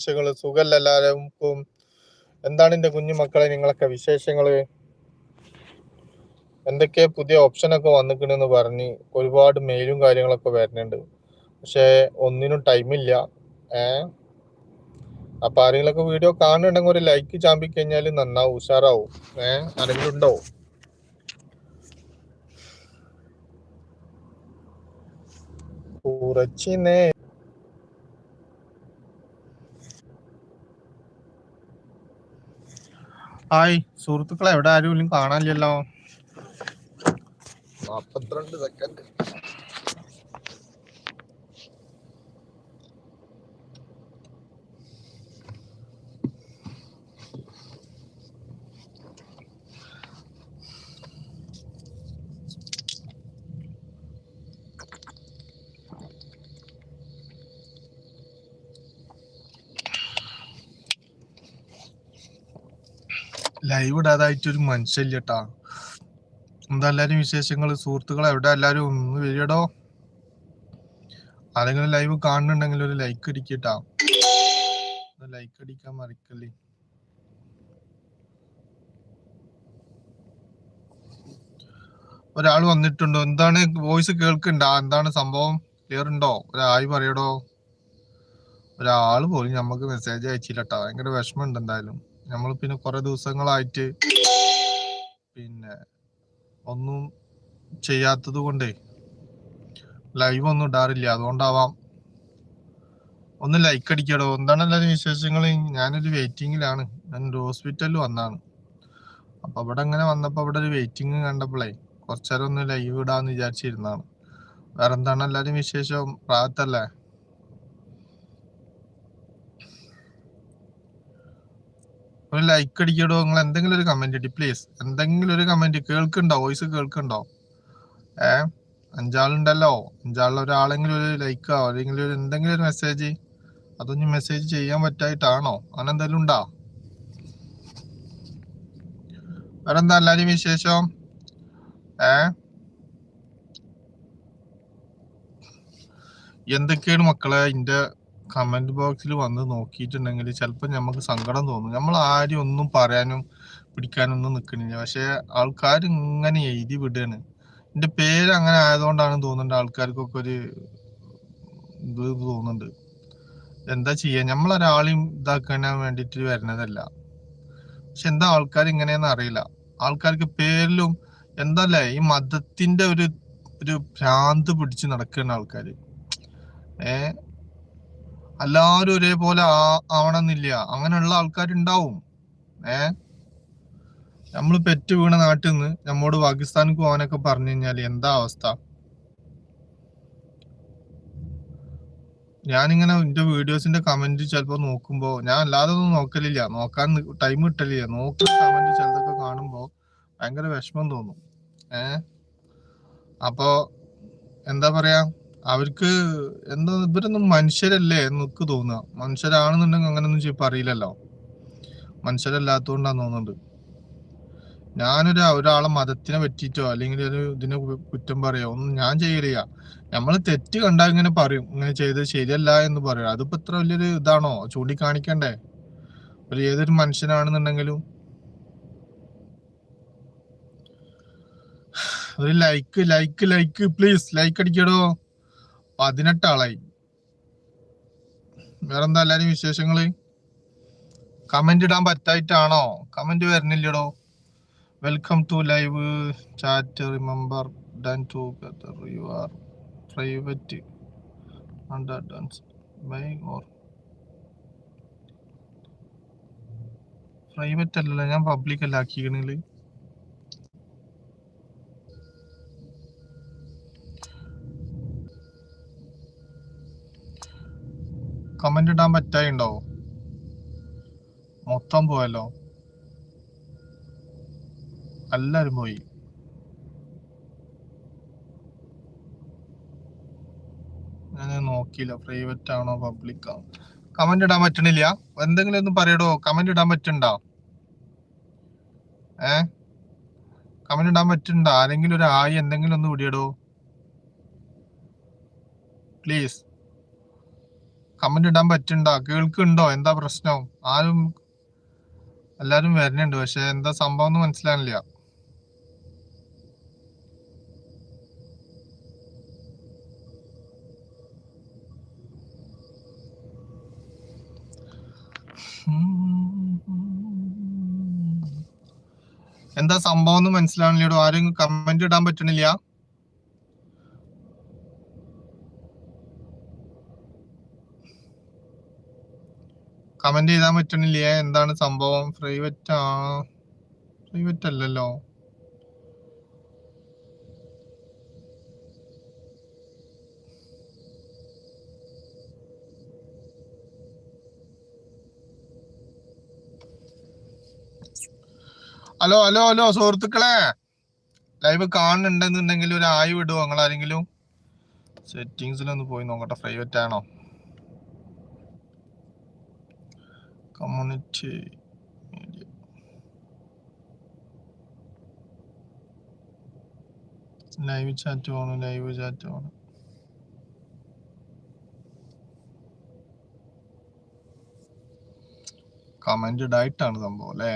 വിശേഷങ്ങൾ സുഖല്ല എല്ലാവർക്കും എന്താണ് എന്റെ കുഞ്ഞുമക്കളെ നിങ്ങളൊക്കെ വിശേഷങ്ങൾ എന്തൊക്കെ പുതിയ ഓപ്ഷനൊക്കെ വന്നിക്കണെന്ന് പറഞ്ഞ് ഒരുപാട് മെയിലും കാര്യങ്ങളൊക്കെ വരുന്നുണ്ട്. പക്ഷെ ഒന്നിനും ടൈമില്ല ഏ? അപ്പൊ ആരെങ്കിലൊക്കെ വീഡിയോ കാണുന്നുണ്ടെങ്കിൽ ഒരു ലൈക്ക് ചാമ്പി കഴിഞ്ഞാൽ നന്നാവും ഉഷാറാവും. ഏ? ആരെങ്കിലും ഉണ്ടോ? കുറച്ച് നേ ഹായ് സുഹൃത്തുക്കളെ എവിടെ ആരും കാണാനില്ലല്ലോ. നാപ്പത്തിരണ്ട് സെക്കൻഡ് ലൈവ് ഇടാതായിട്ട് ഒരു മനുഷ്യല്ല കേട്ടാ വിശേഷങ്ങൾ സുഹൃത്തുക്കൾ എവിടെ? എല്ലാരും ഒന്ന് വരികടോ ആരെങ്കിലും ലൈവ് കാണുന്നുണ്ടെങ്കിൽ ഒരു ലൈക്ക് അടിക്കട്ടാ. ലൈക്ക് അടിക്കാൻ മറിക്കല്ലേ. ഒരാൾ വന്നിട്ടുണ്ടോ? എന്താണ് വോയിസ് കേൾക്കണ്ട? എന്താണ് സംഭവം? ക്ലിയർ ഒരായി പറയടോ. ഒരാൾ പോലും നമുക്ക് മെസ്സേജ് അയച്ചില്ലട്ടോ. ഭയങ്കര വിഷമമുണ്ട് എന്തായാലും നമ്മൾ പിന്നെ കുറെ ദിവസങ്ങളായിട്ട് പിന്നെ ഒന്നും ചെയ്യാത്തത് കൊണ്ടേ ലൈവ് ഒന്നും ഇടാറില്ല. അതുകൊണ്ടാവാം. ഒന്ന് ലൈക്ക് അടിക്കടോ. എന്താണ് എല്ലാവരും വിശേഷങ്ങൾ ഞാനൊരു വെയിറ്റിങ്ങിലാണ് ഞാൻ ഒരു ഹോസ്പിറ്റലിൽ വന്നാണ്. അപ്പൊ അവിടെ അങ്ങനെ വന്നപ്പോ അവിടെ ഒരു വെയിറ്റിംഗ് കണ്ടപ്പോഴേ കുറച്ചേരം ഒന്ന് ലൈവ് ഇടാന്ന് വിചാരിച്ചിരുന്നാണ് വേറെ എന്താണ് എല്ലാരും വിശേഷം? പ്രായത്തല്ലേ ഒരു ലൈക്ക് അടിക്കടോ നിങ്ങൾ എന്തെങ്കിലും ഒരു കമന്റ് ഇടി പ്ലീസ് എന്തെങ്കിലും ഒരു കമന്റ് കേൾക്കുന്നുണ്ടോ വോയിസ് കേൾക്കുന്നുണ്ടോ ഏ? അഞ്ചാളുണ്ടല്ലോ. അഞ്ചാളിൽ ഒരാളെങ്കിലും ഒരു ലൈക്കോ അല്ലെങ്കിൽ ഒരു എന്തെങ്കിലും ഒരു മെസ്സേജ് അതൊന്നും മെസ്സേജ് ചെയ്യാൻ പറ്റായിട്ടാണോ? അങ്ങനെ എന്തെങ്കിലും ഉണ്ടോ? വേറെ എന്താ എല്ലാരും വിശേഷം? ഏ? എന്തൊക്കെയാണ് മക്കളെ? ഇന്റെ കമന്റ് ബോക്സിൽ വന്ന് നോക്കിയിട്ടുണ്ടെങ്കിൽ ചിലപ്പോൾ നമുക്ക് സങ്കടം തോന്നും. നമ്മൾ ആരും ഒന്നും പറയാനും പിടിക്കാനൊന്നും നിൽക്കണില്ല പക്ഷേ ആൾക്കാർ ഇങ്ങനെ എഴുതി വിടുകയാണ് എന്റെ പേര് അങ്ങനെ ആയതുകൊണ്ടാണ് തോന്നുന്നുണ്ട് ആൾക്കാർക്കൊക്കെ ഒരു ഇത് തോന്നുന്നുണ്ട്. എന്താ ചെയ്യാ? നമ്മളൊരാളെയും ഇതാക്കാൻ വേണ്ടിട്ട് വരുന്നതല്ല പക്ഷെ എന്താ ആൾക്കാർ ഇങ്ങനെയെന്ന് അറിയില്ല. ആൾക്കാർക്ക് പേരിലും എന്തല്ലേ ഈ മതത്തിന്റെ ഒരു ഒരു ഭ്രാന്ത് പിടിച്ച് നടക്കുന്ന ആൾക്കാര്. ഏ? എല്ലാവരും ഒരേപോലെ ആവണമെന്നില്ല. അങ്ങനെയുള്ള ആൾക്കാരുണ്ടാവും. ഏ? നമ്മൾ പെറ്റ് വീണ നാട്ടിൽ നിന്ന് നമ്മോട് പാകിസ്ഥാനിക്ക് പോകാനൊക്കെ പറഞ്ഞു കഴിഞ്ഞാൽ എന്താ അവസ്ഥ? ഞാനിങ്ങനെ എന്റെ വീഡിയോസിന്റെ കമന്റ് ചിലപ്പോ നോക്കുമ്പോ ഞാൻ അല്ലാതെ ഒന്നും നോക്കലില്ല. നോക്കാൻ ടൈം കിട്ടലില്ല. നോക്കുന്ന കമന്റ് ചിലതൊക്കെ കാണുമ്പോ ഭയങ്കര വിഷമം തോന്നും. ഏ? അപ്പോ എന്താ പറയാ? അവർക്ക് എന്താ ഇവരൊന്നും മനുഷ്യരല്ലേ എന്നൊക്കെ തോന്നുക. മനുഷ്യരാണെന്നുണ്ടെങ്കിൽ അങ്ങനെയൊന്നും ചെയ്യും പറയില്ലല്ലോ മനുഷ്യരല്ലാത്തതുകൊണ്ടാന്ന് തോന്നുന്നുണ്ട്. ഞാനൊരു ഒരാളെ മതത്തിനെ പറ്റിയിട്ടോ അല്ലെങ്കിൽ ഒരു ഇതിനെ കുറ്റം പറയോ ഒന്നും ഞാൻ ചെയ്യലില്ല. നമ്മൾ തെറ്റ് കണ്ടാൽ ഇങ്ങനെ പറയും. ഇങ്ങനെ ചെയ്തത് ശരിയല്ല എന്ന് പറയും. അതിപ്പോ ഇത്ര വലിയൊരു ഇതാണോ? ചൂണ്ടിക്കാണിക്കണ്ടേ? ഒരു ഏതൊരു മനുഷ്യനാണെന്നുണ്ടെങ്കിലും. ഒരു like like like please like അടിക്കടോ. പതിനെട്ട് ആളായി വേറെന്താ എല്ലാരും വിശേഷങ്ങൾ? കമന്റ് ഇടാൻ പറ്റായിട്ടാണോ? Comment വരുന്നില്ലടോ welcome to live chat remember private or private അല്ലല്ലോ ഞാൻ പബ്ലിക് അല്ല ആക്കിക്കണിൽ കമന്റ് ഇടാൻ പറ്റായിണ്ടോ മൊത്തം പോയല്ലോ. എല്ലാരും പോയി. ഞാൻ നോക്കിയില്ല. പ്രൈവറ്റ് ആണോ പബ്ലിക് ആണോ? കമന്റ് ഇടാൻ പറ്റണില്ല. എന്തെങ്കിലും ഒന്നും പറയടോ. കമന്റ് ഇടാൻ പറ്റണ്ടോ? ഏ? കമന്റ് ഇടാൻ പറ്റണ്ട? ആരെങ്കിലും ഒരു ആയി എന്തെങ്കിലും ഒന്ന് വിടിയടോ പ്ലീസ് കമന്റ് ഇടാൻ പറ്റുണ്ടോ കേൾക്കുന്നുണ്ടോ? എന്താ പ്രശ്നം? ആരും എല്ലാരും വരുന്നുണ്ട് പക്ഷെ എന്താ സംഭവം എന്ന് എന്താ സംഭവം എന്ന് മനസ്സിലാവണില്ലടോ ആരും കമന്റ് ഇടാൻ പറ്റണില്ല കമന്റ് ചെയ്താൻ പറ്റണില്ല? എന്താണ് സംഭവം? പ്രൈവറ്റ് ആ? പ്രൈവറ്റ് അല്ലല്ലോ. ഹലോ ഹലോ ഹലോ സുഹൃത്തുക്കളെ. ലൈവ് കാണുന്നുണ്ടെന്നുണ്ടെങ്കിൽ ഒരു ആയി വിടുവോ? നിങ്ങൾ ആരെങ്കിലും സെറ്റിങ്സിലൊന്ന് പോയി നോക്കട്ടെ. പ്രൈവറ്റ് ആണോ? Community media. ലൈവ് ചാറ്റ് വേണം ലൈവ് ചാറ്റ് വേണം. കമന്റ് ആയിട്ടാണ് സംഭവം അല്ലേ?